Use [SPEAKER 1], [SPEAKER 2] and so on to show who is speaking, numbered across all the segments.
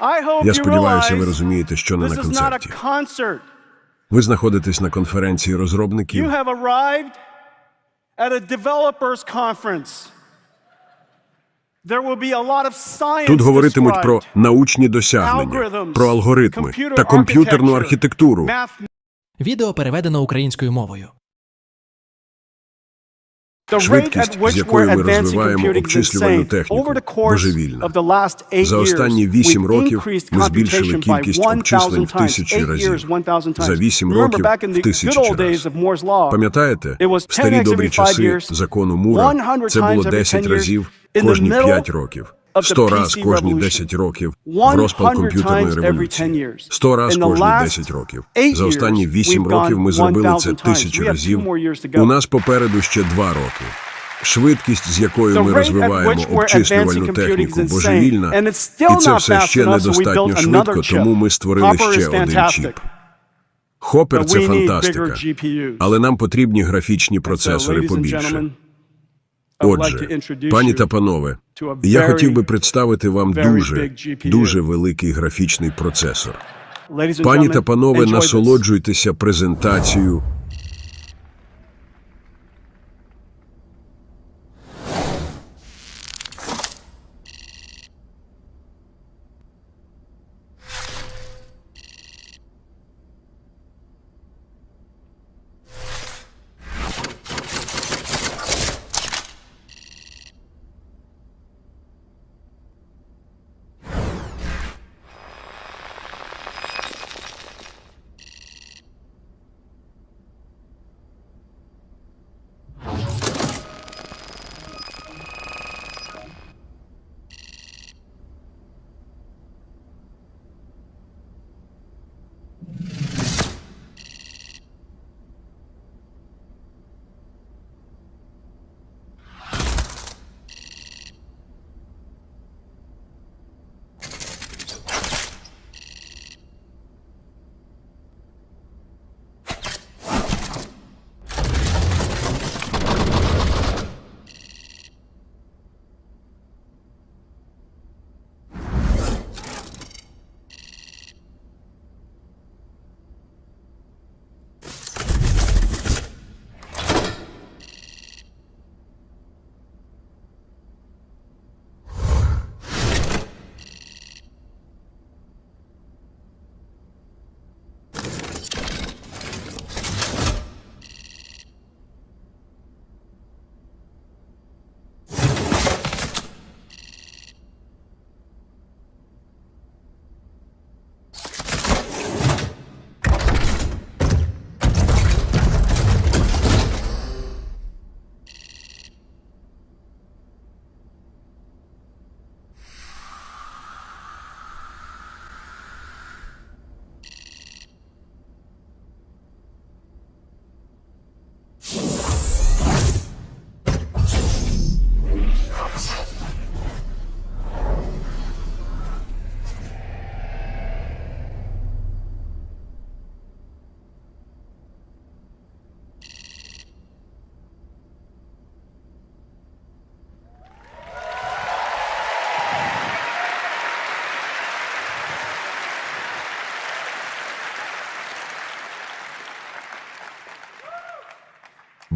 [SPEAKER 1] I hope
[SPEAKER 2] Я сподіваюся, ви розумієте, що не на
[SPEAKER 1] is
[SPEAKER 2] концерті. Ви знаходитесь на конференції розробників.
[SPEAKER 1] have arrived at a developers conference. There will be a lot of science
[SPEAKER 2] Тут говоритимуть про научні досягнення, про алгоритми та комп'ютерну архітектуру.
[SPEAKER 3] Відео переведено українською мовою.
[SPEAKER 2] Швидкість, з якою ми розвиваємо обчислювальну техніку, божевільна. За останні вісім років ми збільшили кількість
[SPEAKER 1] 1,000
[SPEAKER 2] обчислень в тисячі разів.
[SPEAKER 1] years, 1,000 times.
[SPEAKER 2] За вісім років в тисячі разів. Пам'ятаєте, в старі
[SPEAKER 1] 10x
[SPEAKER 2] добрі часи закону Мура
[SPEAKER 1] 100
[SPEAKER 2] це було
[SPEAKER 1] times every
[SPEAKER 2] 10
[SPEAKER 1] 10
[SPEAKER 2] разів кожні 5 років.
[SPEAKER 1] The
[SPEAKER 2] 100 раз кожні
[SPEAKER 1] revolution.
[SPEAKER 2] 10 років в розпал комп'ютерної
[SPEAKER 1] times every 10
[SPEAKER 2] революції. 100 раз кожні
[SPEAKER 1] last
[SPEAKER 2] 10 років. За останні
[SPEAKER 1] years,
[SPEAKER 2] 8 років ми зробили це тисячі
[SPEAKER 1] two
[SPEAKER 2] разів. У нас попереду ще 2 роки. Швидкість, з якою ми розвиваємо обчислювальну техніку, божевільна, і це все ще недостатньо швидко, тому ми створили ще один чіп. Хопер це фантастика, але нам потрібні графічні процесори побільше. Отже, пані та панове, я хотів би представити вам дуже, дуже великий графічний процесор. Пані та панове, насолоджуйтеся презентацією.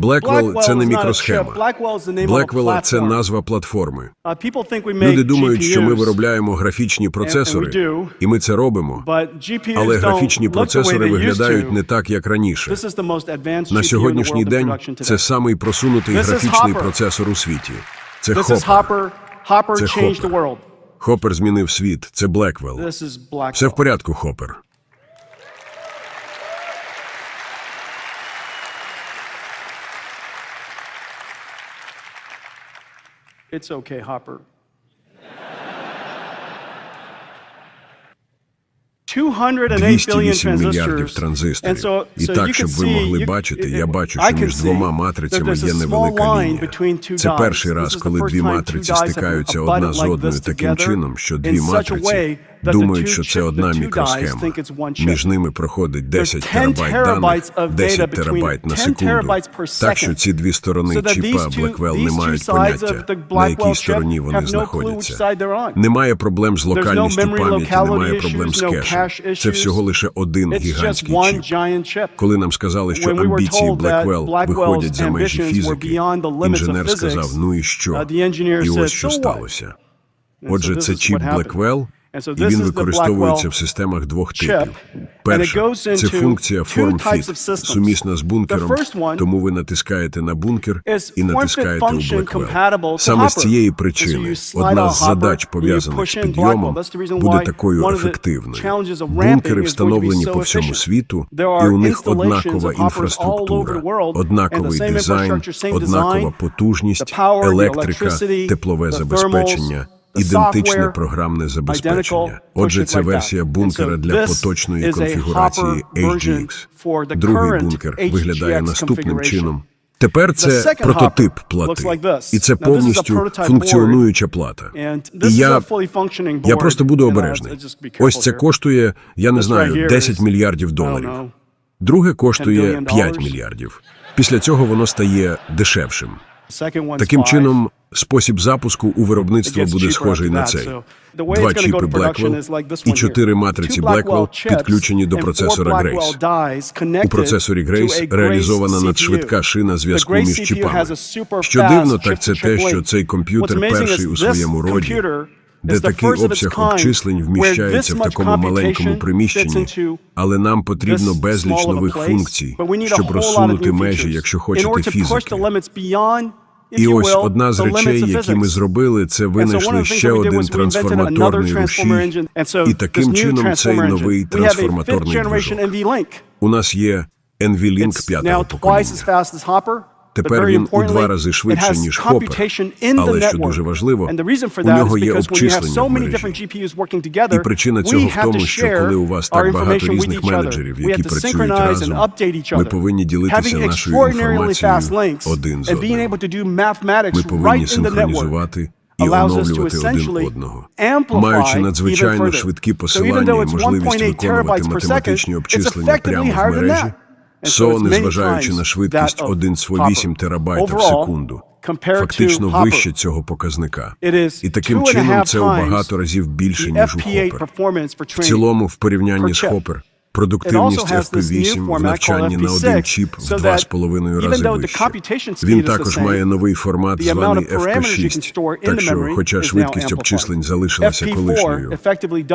[SPEAKER 2] Blackwell – це не мікросхема.
[SPEAKER 1] Blackwell –
[SPEAKER 2] це назва платформи.
[SPEAKER 1] Uh,
[SPEAKER 2] Люди думають, що ми виробляємо графічні процесори, і ми це робимо. Але графічні процесори виглядають не так, як раніше. На сьогоднішній день це самий просунутий графічний процесор у світі. Це.
[SPEAKER 1] Hopper
[SPEAKER 2] Це. Хопер змінив світ. Це Блеквелл. Все в порядку, Хопер.
[SPEAKER 1] It's okay, Hopper. 208 billion
[SPEAKER 2] 208 мільярдів транзисторів. І так, щоб ви могли бачити, я бачу, що між двома матрицями є невелика лінія. Це перший раз, коли дві матриці стикаються одна з одною таким чином, що
[SPEAKER 1] in
[SPEAKER 2] думають, що це одна мікросхема. Між ними проходить 10 терабайт даних, 10 терабайт на секунду. Так що ці дві сторони чіпа Blackwell не мають поняття, на якій стороні вони знаходяться. Немає проблем з локальністю пам'яті, немає проблем з кешем. Це всього лише один гігантський чіп. Коли нам сказали, що амбіції Blackwell виходять за межі фізики, інженер сказав: ну і що? І ось що сталося. Отже, це чіп Blackwell, і він використовується в системах двох типів. Перша це функція FormFit, сумісна з бункером. Тому ви натискаєте на бункер і натискаєте у Blackwell. Саме з цієї причини одна з задач пов'язаних з підйомом буде такою ефективною. Бункери встановлені по всьому світу, і у них однакова інфраструктура, однаковий дизайн, однакова потужність, електрика, теплове забезпечення. Ідентичне програмне забезпечення. Отже, це версія бункера для поточної конфігурації HGX. Другий бункер виглядає наступним чином. Тепер це прототип плати, і це повністю функціонуюча плата. І я я просто буду обережний. Ось це коштує, я не знаю, 10 мільярдів доларів. Друге коштує 5 мільярдів. Після цього воно стає дешевшим. Таким чином, Спосіб запуску у виробництво буде схожий на цей. Два чіпи Blackwell і чотири матриці Blackwell підключені до процесора Grace. У процесорі Grace реалізована надшвидка шина зв'язку між чіпами. Що дивно, так це те, що цей комп'ютер перший у своєму роді, де такий обсяг обчислень вміщається в такому маленькому приміщенні, але нам потрібно безліч нових функцій, щоб розсунути межі, якщо хочете фізики. І ось одна з речей, які ми зробили, це винайшли ще один трансформаторний рушій. І таким чином цей новий трансформаторний движок. У нас є NV-Link п'ятого покоління. Тепер він у два рази
[SPEAKER 1] швидше
[SPEAKER 2] ніж
[SPEAKER 1] Хопер.
[SPEAKER 2] але що дуже важливо, у нього є обчислення в мережі. І причина цього в тому, що коли у вас так багато різних менеджерів, які працюють разом, ми повинні ділитися нашою інформацією один з одним. Ми повинні синхронізувати. І оновлювати один одного, маючи надзвичайно швидкі посилання і можливість виконувати математичні обчислення прямо в мережі, СО, незважаючи на швидкість 1,8 терабайта в секунду, фактично вище цього показника. І таким чином це у багато разів більше ніж у
[SPEAKER 1] Хопер.
[SPEAKER 2] В цілому, в порівнянні з
[SPEAKER 1] Хопер,
[SPEAKER 2] Продуктивність FP8 в навчанні на один чіп в 2,5 рази вище. Він також має новий формат, званий FP6, так що, хоча швидкість обчислень залишилася колишньою,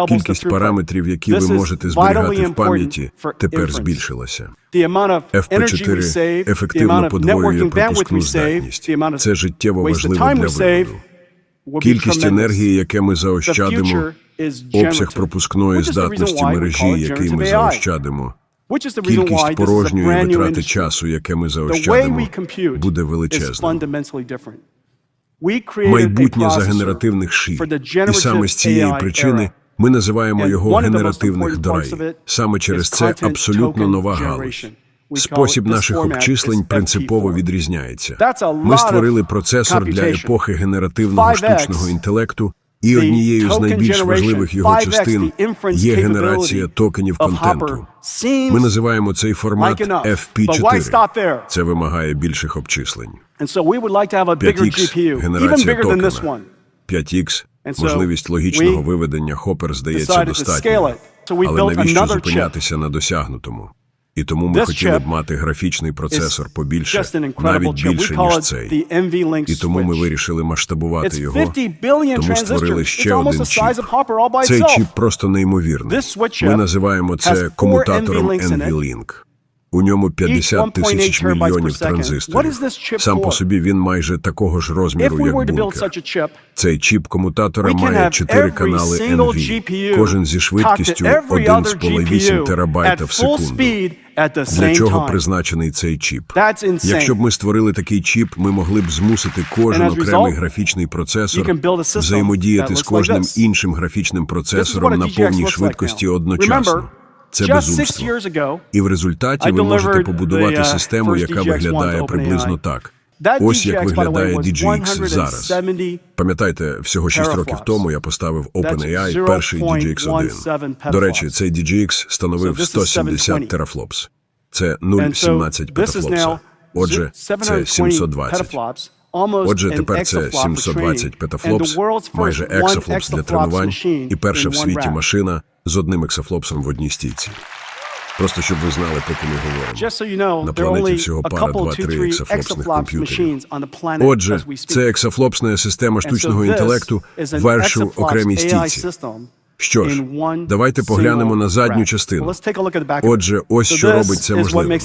[SPEAKER 2] кількість параметрів, які ви можете зберігати в пам'яті, тепер збільшилася. FP4 ефективно подвоює пропускну здатність. Це життєво важливо для
[SPEAKER 1] вигляду.
[SPEAKER 2] Кількість енергії, яке ми заощадимо обсяг пропускної здатності мережі, який ми заощадимо. Кількість порожньої витрати часу, яке ми заощадимо, буде величезним. Майбутнє за генеративних
[SPEAKER 1] ший.
[SPEAKER 2] І саме з цієї причини ми називаємо його генеративних драй. Саме через це абсолютно нова галузь. Спосіб наших обчислень принципово відрізняється. Ми створили процесор для епохи генеративного штучного інтелекту. І однією з найбільш важливих його частин є генерація токенів контенту. Ми називаємо цей формат FP4. Це вимагає більших обчислень. 5X – генерація токена. 5X – можливість логічного виведення Hopper здається достатньо. Але навіщо зупинятися на досягнутому? І тому ми хотіли б мати графічний процесор побільше, навіть більше ніж цей. І тому ми вирішили масштабувати його. тому створили ще один чіп. Цей чіп просто неймовірний. Ми називаємо це комутатором NVLink. У ньому 50 тисяч мільйонів транзисторів. Сам по собі він майже такого ж розміру, як бункер. Цей чіп комутатора має
[SPEAKER 1] чотири
[SPEAKER 2] канали NV, кожен зі швидкістю 1,8 терабайта в секунду. Для чого призначений цей чіп? Якщо б ми створили такий чіп, ми могли б змусити кожен окремий графічний процесор взаємодіяти з кожним іншим графічним процесором на повній швидкості одночасно. Це безумство. І в результаті ви можете побудувати систему, яка виглядає приблизно так. Ось як виглядає DJX зараз. Пам'ятайте, всього 6 років тому я поставив OpenAI перший DJX1. До речі, цей DJX становив 170 терафлопс. Це 0,17 петафлопса. Отже, це
[SPEAKER 1] 720.
[SPEAKER 2] Отже, тепер це 720 петафлопс, майже ексофлопс для тренувань, і перша в світі машина з одним ексофлопсом в одній стійці. Просто щоб ви знали, поки ми говоримо. На планеті всього пара два-три
[SPEAKER 1] ексофлопсних
[SPEAKER 2] комп'ютерів. Отже, це ексофлопсна система штучного інтелекту, вершу окремій стійці. Що ж, давайте поглянемо на задню частину. Отже, ось що робить це
[SPEAKER 1] можливо.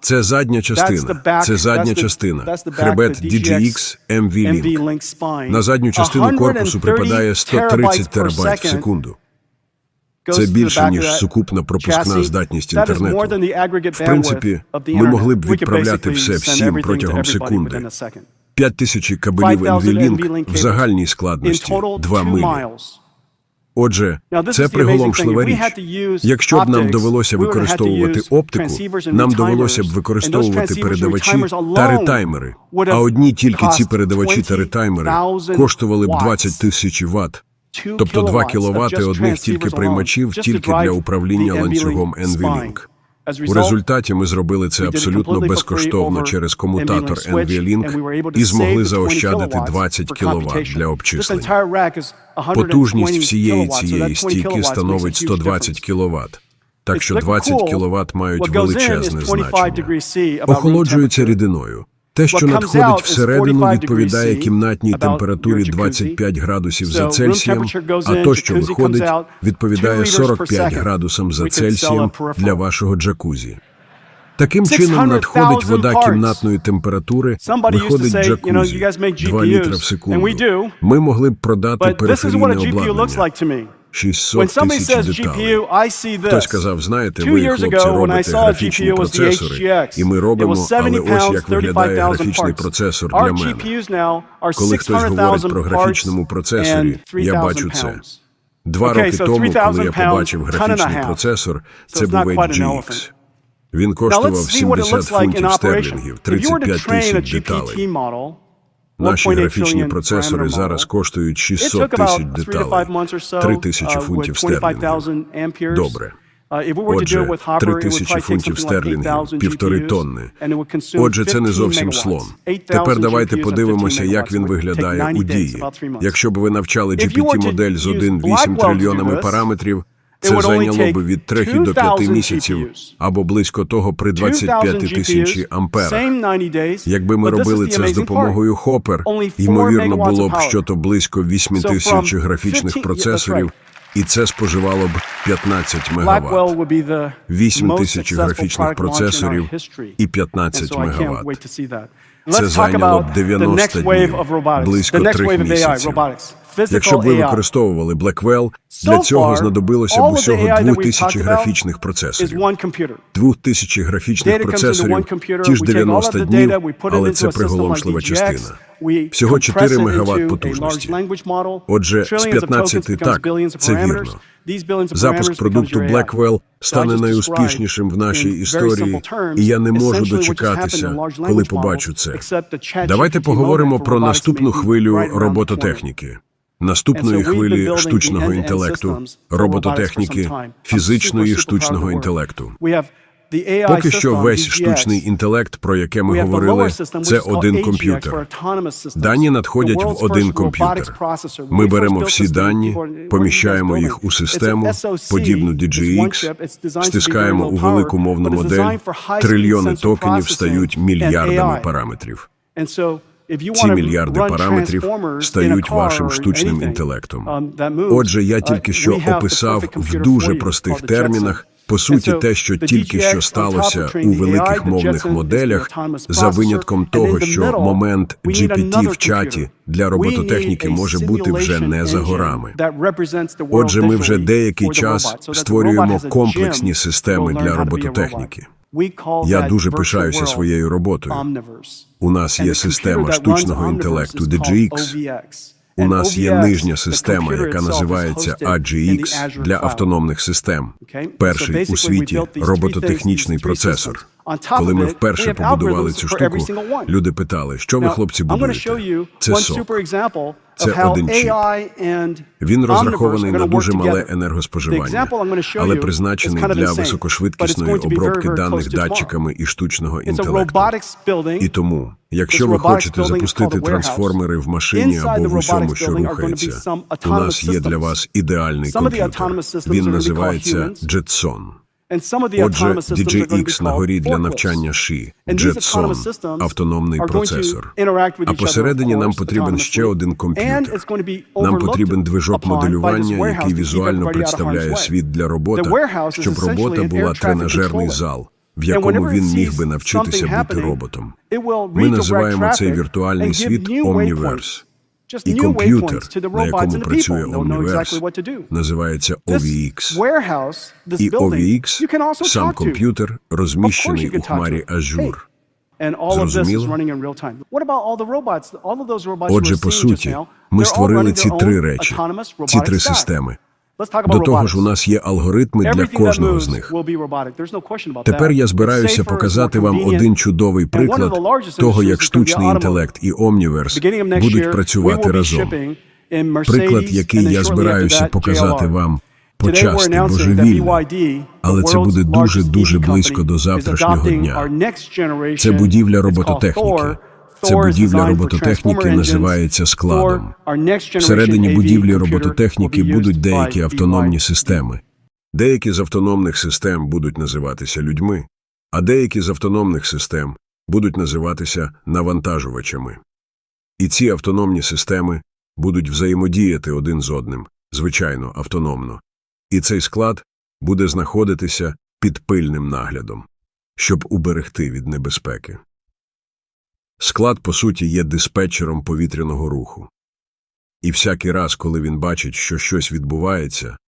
[SPEAKER 2] Це задня частина. Це задня частина. Хребет
[SPEAKER 1] DGX
[SPEAKER 2] MV Link. На задню частину корпусу припадає 130 терабайт в секунду. Це більше ніж сукупна пропускна здатність інтернету. В принципі, ми могли б відправляти все всім протягом секунди. 5000 кабелів NV-Link в загальній складності 2 милі. Отже, це приголомшлива річ. Якщо б нам довелося використовувати оптику, нам довелося б використовувати передавачі та ретаймери. А одні тільки ці передавачі та ретаймери коштували б 20 тисяч ватт. Тобто 2 кіловати одних тільки приймачів, тільки для управління ланцюгом
[SPEAKER 1] NV-Link.
[SPEAKER 2] У результаті ми зробили це абсолютно безкоштовно через комутатор
[SPEAKER 1] NVLink
[SPEAKER 2] і змогли заощадити 20 кВт для
[SPEAKER 1] обчислення.
[SPEAKER 2] Потужність всієї цієї стійки становить 120 кВт. Так що 20 кВт мають величезне значення. Охолоджується рідиною. Те, що надходить всередину, відповідає кімнатній температурі 25 градусів за Цельсієм, а то, що виходить, відповідає 45 градусам за Цельсієм для вашого джакузі. Таким чином надходить вода кімнатної температури, виходить джакузі 2 літра в секунду. Ми могли б продати периферійне обладнання. 600 тисяч деталей. Хтось сказав, знаєте, ви, хлопці, робите графічні процесори, і ми робимо, але ось як виглядає графічний процесор для мене. Коли хтось говорить про графічному процесорі, я бачу це. Два роки тому, коли я побачив графічний процесор, це був HGX. Він коштував 70 фунтів стерлінгів, 35 тисяч деталей. Наші графічні процесори зараз коштують 600 тисяч деталей, 3 тисячі фунтів стерлінгів. Добре. Отже, 3 тисячі фунтів стерлінгів, півтори тонни. Отже, це не зовсім слон. Тепер давайте подивимося, як він виглядає у дії. Якщо б ви навчали
[SPEAKER 1] gpt
[SPEAKER 2] модель з 1,8 трильйонами параметрів. Це зайняло б від 3 до 5 місяців або близько того при 25 тисячі амперах. Якби ми робили це з допомогою
[SPEAKER 1] Хопер,
[SPEAKER 2] ймовірно було б
[SPEAKER 1] що
[SPEAKER 2] то близько 8 тисяч графічних процесорів. І це споживало б 15 мегаватт. 8 тисяч графічних процесорів і 15 мегаватт. Це зайняло б 90 днів, близько
[SPEAKER 1] 3
[SPEAKER 2] місяців. Якщо б ви використовували Blackwell, для цього знадобилося б усього 2000 графічних процесорів. 2000 графічних процесорів, ті ж 90 днів, але це приголомшлива частина. Всього 4 мегаватт потужності. Отже, з 15 так, це вірно. Запуск продукту Blackwell стане найуспішнішим в нашій історії, і я не можу дочекатися, коли побачу це. Давайте поговоримо про наступну хвилю робототехніки наступної хвилі штучного інтелекту, робототехніки,
[SPEAKER 1] фізичної
[SPEAKER 2] штучного інтелекту. Поки що весь штучний інтелект, про яке ми говорили, це один комп'ютер. Дані надходять в один комп'ютер. Ми беремо всі дані, поміщаємо їх у систему, подібну DGX, стискаємо у велику мовну модель. Трильйони токенів стають мільярдами параметрів. Ці мільярди параметрів стають вашим штучним інтелектом. Отже, я тільки що описав в дуже простих термінах. По суті, те, що тільки що сталося у великих мовних моделях, за винятком того, що момент GPT в чаті для робототехніки може бути вже не за горами. Отже, ми вже деякий час створюємо комплексні системи для робототехніки.
[SPEAKER 1] I'm going to show
[SPEAKER 2] будуєте?
[SPEAKER 1] you
[SPEAKER 2] Це
[SPEAKER 1] one
[SPEAKER 2] сок.
[SPEAKER 1] super example
[SPEAKER 2] Це
[SPEAKER 1] of how
[SPEAKER 2] один чіп.
[SPEAKER 1] AI and
[SPEAKER 2] Він
[SPEAKER 1] Omniverse
[SPEAKER 2] розрахований
[SPEAKER 1] are
[SPEAKER 2] на
[SPEAKER 1] going to work
[SPEAKER 2] дуже мале
[SPEAKER 1] together. The
[SPEAKER 2] енергоспоживання,
[SPEAKER 1] example I'm going to show
[SPEAKER 2] але
[SPEAKER 1] you
[SPEAKER 2] призначений
[SPEAKER 1] is kind of
[SPEAKER 2] для
[SPEAKER 1] insane,
[SPEAKER 2] високошвидкісної
[SPEAKER 1] but it's going to be
[SPEAKER 2] обробки
[SPEAKER 1] very, very
[SPEAKER 2] даних
[SPEAKER 1] close to tomorrow.
[SPEAKER 2] датчиками і штучного інтелекту. І тому, якщо ви хочете запустити трансформери в машині або в усьому, що рухається, у нас є для вас ідеальний комп'ютер. Він називається. Jetson. Отже, DJX на горі для навчання
[SPEAKER 1] autonomous
[SPEAKER 2] Jetson автономний процесор. А посередині нам потрібен ще один комп'ютер. Нам потрібен движок моделювання, який візуально представляє світ для
[SPEAKER 1] is
[SPEAKER 2] щоб робота була тренажерний зал, в якому він міг би навчитися бути роботом. Ми називаємо цей віртуальний світ.
[SPEAKER 1] Just
[SPEAKER 2] І комп'ютер, на якому працює Omniverse, називається OVX. І OVX, сам комп'ютер, розміщений у хмарі Azure. Зрозуміло? Отже, по суті, ми створили ці три речі, ці три системи. До того ж, у нас є алгоритми для кожного з них. Тепер я збираюся показати вам один чудовий приклад того, як штучний інтелект і
[SPEAKER 1] next
[SPEAKER 2] будуть працювати разом. Приклад, який я збираюся показати вам почасти божевільно, але це буде
[SPEAKER 1] largest EV
[SPEAKER 2] близько до завтрашнього дня. Це будівля робототехніки. Це будівля робототехніки називається складом. Всередині будівлі робототехніки будуть деякі автономні системи. Деякі з автономних систем будуть називатися людьми, а деякі з автономних систем будуть називатися навантажувачами. І ці автономні системи будуть взаємодіяти один з одним, звичайно, автономно. І цей склад буде знаходитися під пильним наглядом, щоб уберегти від небезпеки. Склад, по суті, є диспетчером повітряного руху. І всякий раз, коли він бачить, що щось відбувається,